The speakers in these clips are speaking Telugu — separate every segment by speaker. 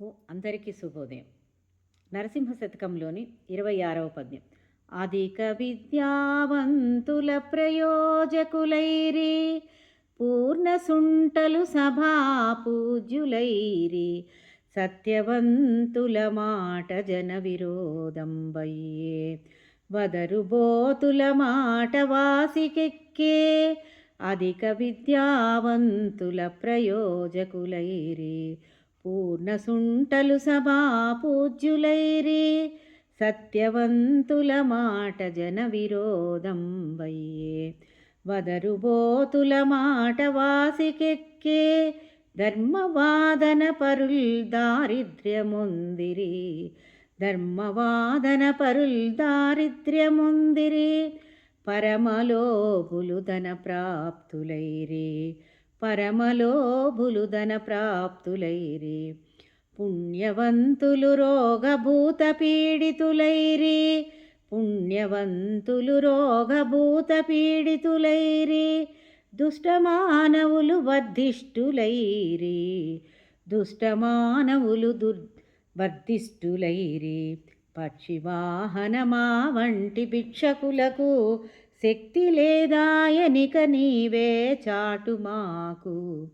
Speaker 1: ఓ అందరికీ శుభోదయం. నరసింహ శతకంలోని ఇరవై ఆరవ పద్యం. అధిక విద్యావంతుల ప్రయోజకులైరి పూర్ణసుంటలు సభా పూజ్యులైరి సత్యవంతుల మాట జన విరోధంబయ్యే వదరు బోతుల మాట వాసికెక్కే అధిక విద్యావంతుల ప్రయోజకులైరి పూర్ణ సుంటలు సభా పూజ్యులైరి సత్యవంతుల మాట జన విరోధం వయ్యే. వదరుబోతుల మాట వాసికెక్కే ధర్మవాదన పరుల్ దారిద్ర్యముందిరి. ధర్మవాదన పరుల్ దారిద్ర్యముందిరి పరమలోకులు ధన ప్రాప్తులైరే పరమలోభులు ధన ప్రాప్తులైరి పుణ్యవంతులు రోగభూత పీడితులైరి పుణ్యవంతులు రోగభూత పీడితులైరి దుష్టమానవులు వర్ధిష్ఠులైరి దుష్టమానవులు దుర్ వర్ధిష్ఠులైరి పక్షివాహనమా వంటి భిక్షకులకు శక్తి లేదాయనిక నీవే చాటు మాకు.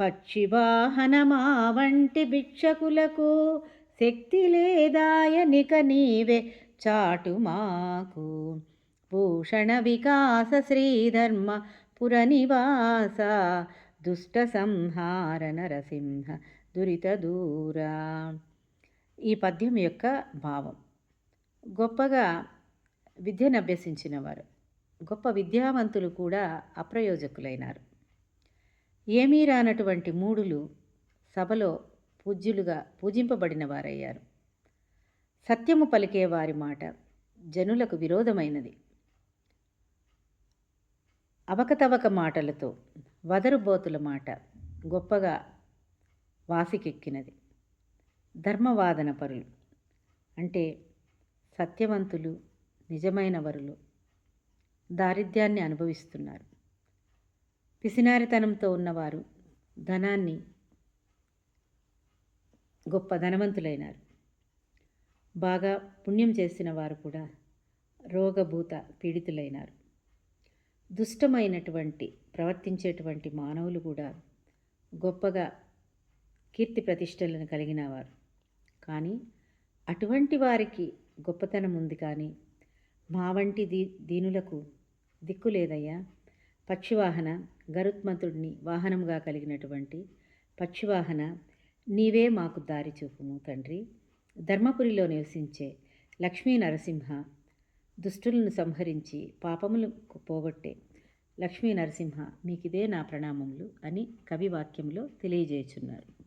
Speaker 1: పక్షివాహనమా వంటి భిక్షకులకు శక్తి లేదాయనిక నీవే చాటు మాకు. భూషణ వికాస శ్రీధర్మ పురనివాస దుష్ట సంహార నరసింహ దురిత దూరా. ఈ పద్యం యొక్క భావం. గొప్పగా విద్యను అభ్యసించిన వారు గొప్ప విద్యావంతులు కూడా అప్రయోజకులైనారు. ఏమీ రానటువంటి మూడులు సభలో పూజ్యులుగా పూజింపబడిన వారయ్యారు. సత్యము పలికే వారి మాట జనులకు విరోధమైనది. అవకతవక మాటలతో వదరుబోతుల మాట గొప్పగా వాసికెక్కినది. ధర్మవాదన పరులు అంటే సత్యవంతులు నిజమైన వరులు దారిద్ర్యాన్ని అనుభవిస్తున్నారు. పిసినారితనంతో ఉన్నవారు ధనాన్ని గొప్ప ధనవంతులైనారు. బాగా పుణ్యం చేసిన వారు కూడా రోగభూత పీడితులైనారు. దుష్టమైనటువంటి ప్రవర్తించేటువంటి మానవులు కూడా గొప్పగా కీర్తి ప్రతిష్టలను కలిగిన వారు. కానీ అటువంటి వారికి గొప్పతనం ఉంది కానీ మా వంటి దీ దీనులకు దిక్కు లేదయ్యా. పక్షివాహన గరుత్మంతుడిని వాహనముగా కలిగినటువంటి పక్షివాహన నీవే మాకు దారి చూపుము తండ్రి. ధర్మపురిలో నివసించే లక్ష్మీ నరసింహ దుష్టులను సంహరించి పాపములు పోగొట్టే లక్ష్మీ నరసింహ మీకిదే నా ప్రణామములు అని కవి వాక్యంలో తెలియజేయుచున్నారు.